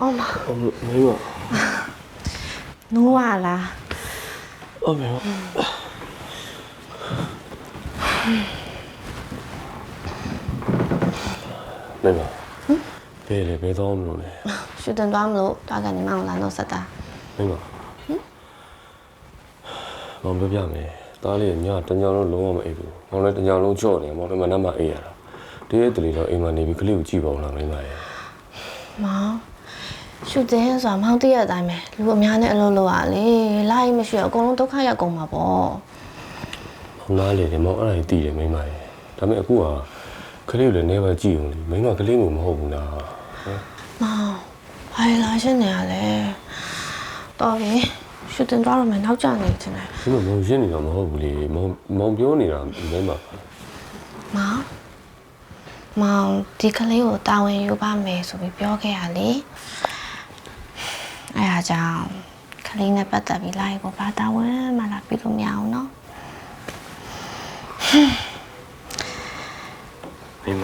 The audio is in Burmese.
အော်မအော်မင်းမနိုးရလားအော်မင်းမင်းမဘယ်လေဘယ်တော့မလို့လဲရှူတင်သွားမလို့တာကနေမှလာတော့ဆက်တာမင်းမမောင်ပြပြမယ်တားလေးညတညလုံးလုံးဝမအိပ်ဘူးမောင်လည်းတညလုံးကြော့နေမောင်လည်းမနှမ်းမအိပ်ရတာတည်းတလီတော့အိမ်မှာနေပြီးကလေးကိုကြည့်ပါဦးလားမင်းမရဲ့ မောင်ရှူတင်ဆိုတာမောင်တည့်ရအတိုင်းပဲလူအများနဲ့အလုပ်လုပ်ရလေလိုက်မရှိတော့အကုန်လုံးဒုက္ခရောက်ကုန်မှာပေါ့မောင်နားလေတယ်မောင်အဲ့ဒါကြီးတည်တယ်မင်းမရဲ့ဒါပေမဲ့အခုကကလေးကိုလည်းနေပါကြည့်အောင်လေမင်းမကလေးကိုမဟုတ်ဘူးလားဟမ်မောင်ဘာလဲလာရှင်းနေရလဲတော်ပြီရှူတင်သွားတော့မယ်နောက်ကျနေချင်တယ် ဒီမှာမောင်ရင်းနေတာမဟုတ်ဘူးလေမောင်မောင်ပြောနေတာမင်းမမောင် မောင်ဒီကလေးကိုတာဝန်ယူပါမယ်ဆိုပြီးပြောခဲ့ရလေအဲအားကြောင့်ကလေးနဲ့ပတ်သက်ပြီးလိုက်ကိုဘာတာဝန်မှလာပြီးလို့မရအောင်နော်မင်းမ